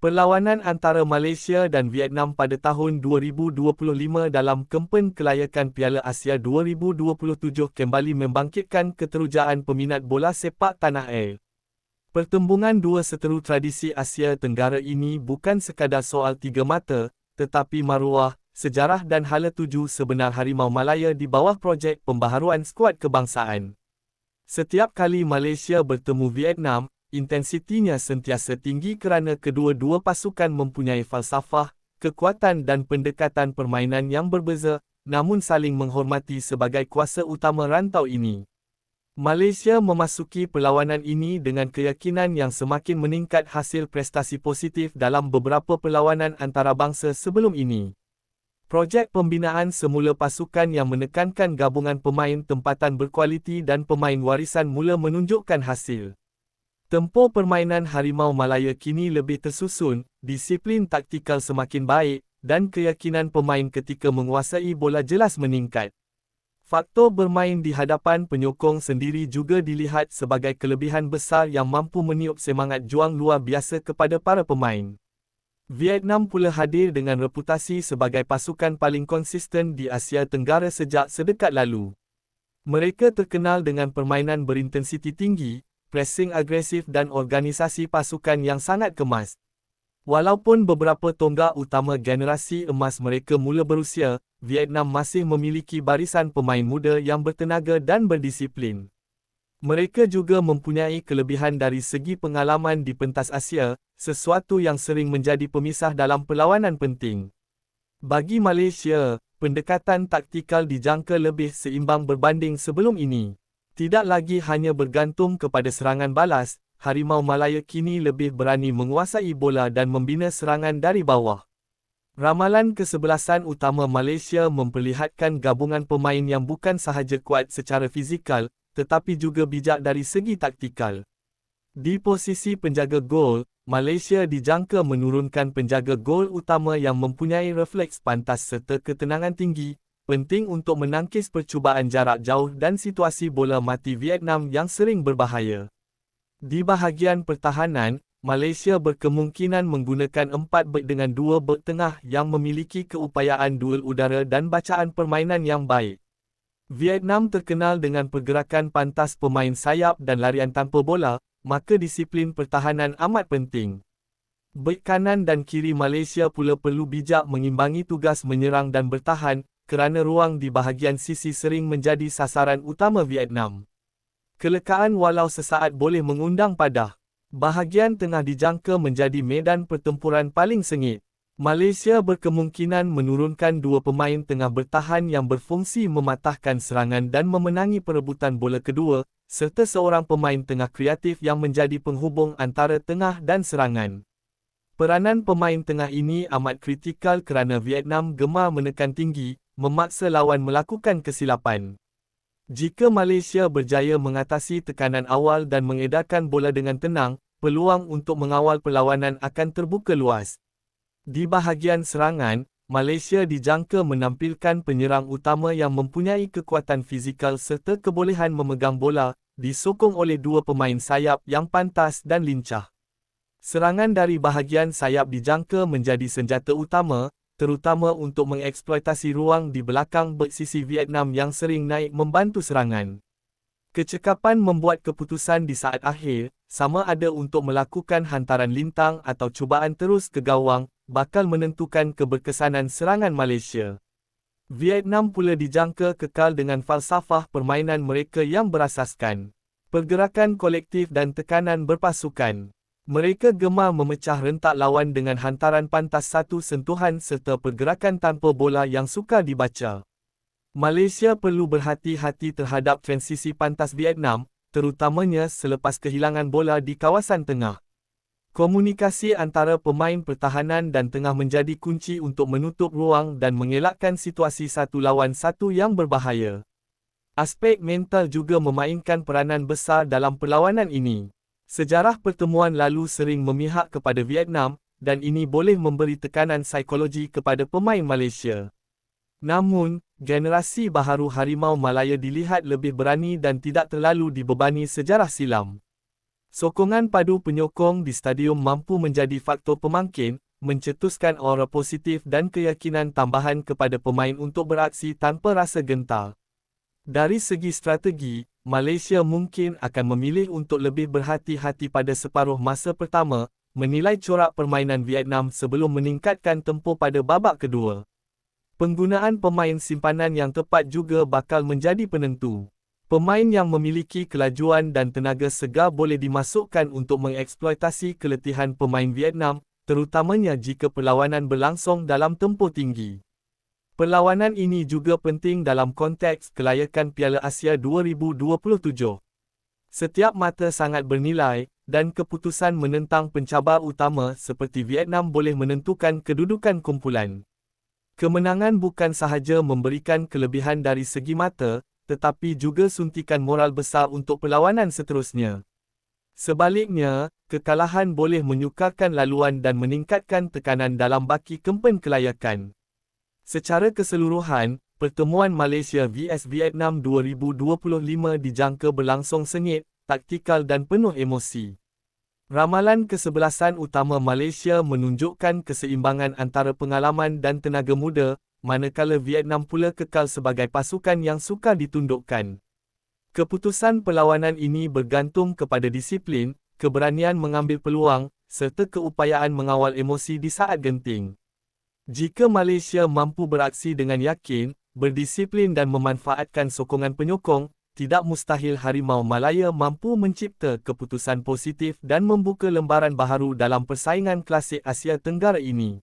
Perlawanan antara Malaysia dan Vietnam pada tahun 2025 dalam kempen kelayakan Piala Asia 2027 kembali membangkitkan keterujaan peminat bola sepak tanah air. Pertembungan dua seteru tradisi Asia Tenggara ini bukan sekadar soal tiga mata, tetapi maruah, sejarah dan hala tuju sebenar Harimau Malaya di bawah projek pembaharuan skuad kebangsaan. Setiap kali Malaysia bertemu Vietnam, intensitinya sentiasa tinggi kerana kedua-dua pasukan mempunyai falsafah, kekuatan dan pendekatan permainan yang berbeza, namun saling menghormati sebagai kuasa utama rantau ini. Malaysia memasuki perlawanan ini dengan keyakinan yang semakin meningkat hasil prestasi positif dalam beberapa perlawanan antarabangsa sebelum ini. Projek pembinaan semula pasukan yang menekankan gabungan pemain tempatan berkualiti dan pemain warisan mula menunjukkan hasil. Tempoh permainan Harimau Malaya kini lebih tersusun, disiplin taktikal semakin baik, dan keyakinan pemain ketika menguasai bola jelas meningkat. Faktor bermain di hadapan penyokong sendiri juga dilihat sebagai kelebihan besar yang mampu meniup semangat juang luar biasa kepada para pemain. Vietnam pula hadir dengan reputasi sebagai pasukan paling konsisten di Asia Tenggara sejak sedekat lalu. Mereka terkenal dengan permainan berintensiti tinggi, pressing agresif dan organisasi pasukan yang sangat kemas. Walaupun beberapa tonggak utama generasi emas mereka mula berusia, Vietnam masih memiliki barisan pemain muda yang bertenaga dan berdisiplin. Mereka juga mempunyai kelebihan dari segi pengalaman di pentas Asia, sesuatu yang sering menjadi pemisah dalam perlawanan penting. Bagi Malaysia, pendekatan taktikal dijangka lebih seimbang berbanding sebelum ini. Tidak lagi hanya bergantung kepada serangan balas, Harimau Malaya kini lebih berani menguasai bola dan membina serangan dari bawah. Ramalan kesebelasan utama Malaysia memperlihatkan gabungan pemain yang bukan sahaja kuat secara fizikal, tetapi juga bijak dari segi taktikal. Di posisi penjaga gol, Malaysia dijangka menurunkan penjaga gol utama yang mempunyai refleks pantas serta ketenangan tinggi, penting untuk menangkis percubaan jarak jauh dan situasi bola mati Vietnam yang sering berbahaya. Di bahagian pertahanan, Malaysia berkemungkinan menggunakan empat bek dengan dua bek tengah yang memiliki keupayaan duel udara dan bacaan permainan yang baik. Vietnam terkenal dengan pergerakan pantas pemain sayap dan larian tanpa bola, maka disiplin pertahanan amat penting. Bek kanan dan kiri Malaysia pula perlu bijak mengimbangi tugas menyerang dan bertahan, kerana ruang di bahagian sisi sering menjadi sasaran utama Vietnam. Kelekaan walau sesaat boleh mengundang padah. Bahagian tengah dijangka menjadi medan pertempuran paling sengit. Malaysia berkemungkinan menurunkan dua pemain tengah bertahan yang berfungsi mematahkan serangan dan memenangi perebutan bola kedua, serta seorang pemain tengah kreatif yang menjadi penghubung antara tengah dan serangan. Peranan pemain tengah ini amat kritikal kerana Vietnam gemar menekan tinggi, memaksa lawan melakukan kesilapan. Jika Malaysia berjaya mengatasi tekanan awal dan mengedarkan bola dengan tenang, peluang untuk mengawal perlawanan akan terbuka luas. Di bahagian serangan, Malaysia dijangka menampilkan penyerang utama yang mempunyai kekuatan fizikal serta kebolehan memegang bola, disokong oleh dua pemain sayap yang pantas dan lincah. Serangan dari bahagian sayap dijangka menjadi senjata utama, terutama untuk mengeksploitasi ruang di belakang bek sisi Vietnam yang sering naik membantu serangan. Kecekapan membuat keputusan di saat akhir, sama ada untuk melakukan hantaran lintang atau cubaan terus ke gawang, bakal menentukan keberkesanan serangan Malaysia. Vietnam pula dijangka kekal dengan falsafah permainan mereka yang berasaskan pergerakan kolektif dan tekanan berpasukan. Mereka gemar memecah rentak lawan dengan hantaran pantas satu sentuhan serta pergerakan tanpa bola yang sukar dibaca. Malaysia perlu berhati-hati terhadap transisi pantas Vietnam, terutamanya selepas kehilangan bola di kawasan tengah. Komunikasi antara pemain pertahanan dan tengah menjadi kunci untuk menutup ruang dan mengelakkan situasi satu lawan satu yang berbahaya. Aspek mental juga memainkan peranan besar dalam perlawanan ini. Sejarah pertemuan lalu sering memihak kepada Vietnam, dan ini boleh memberi tekanan psikologi kepada pemain Malaysia. Namun, generasi baharu Harimau Malaya dilihat lebih berani dan tidak terlalu dibebani sejarah silam. Sokongan padu penyokong di stadium mampu menjadi faktor pemangkin, mencetuskan aura positif dan keyakinan tambahan kepada pemain untuk beraksi tanpa rasa gentar. Dari segi strategi, Malaysia mungkin akan memilih untuk lebih berhati-hati pada separuh masa pertama, menilai corak permainan Vietnam sebelum meningkatkan tempoh pada babak kedua. Penggunaan pemain simpanan yang tepat juga bakal menjadi penentu. Pemain yang memiliki kelajuan dan tenaga segar boleh dimasukkan untuk mengeksploitasi keletihan pemain Vietnam, terutamanya jika perlawanan berlangsung dalam tempoh tinggi. Perlawanan ini juga penting dalam konteks kelayakan Piala Asia 2027. Setiap mata sangat bernilai, dan keputusan menentang pencabar utama seperti Vietnam boleh menentukan kedudukan kumpulan. Kemenangan bukan sahaja memberikan kelebihan dari segi mata, tetapi juga suntikan moral besar untuk perlawanan seterusnya. Sebaliknya, kekalahan boleh menyukarkan laluan dan meningkatkan tekanan dalam baki kempen kelayakan. Secara keseluruhan, pertemuan Malaysia vs Vietnam 2025 dijangka berlangsung sengit, taktikal dan penuh emosi. Ramalan kesebelasan utama Malaysia menunjukkan keseimbangan antara pengalaman dan tenaga muda, manakala Vietnam pula kekal sebagai pasukan yang sukar ditundukkan. Keputusan perlawanan ini bergantung kepada disiplin, keberanian mengambil peluang, serta keupayaan mengawal emosi di saat genting. Jika Malaysia mampu beraksi dengan yakin, berdisiplin dan memanfaatkan sokongan penyokong, tidak mustahil Harimau Malaya mampu mencipta keputusan positif dan membuka lembaran baharu dalam persaingan klasik Asia Tenggara ini.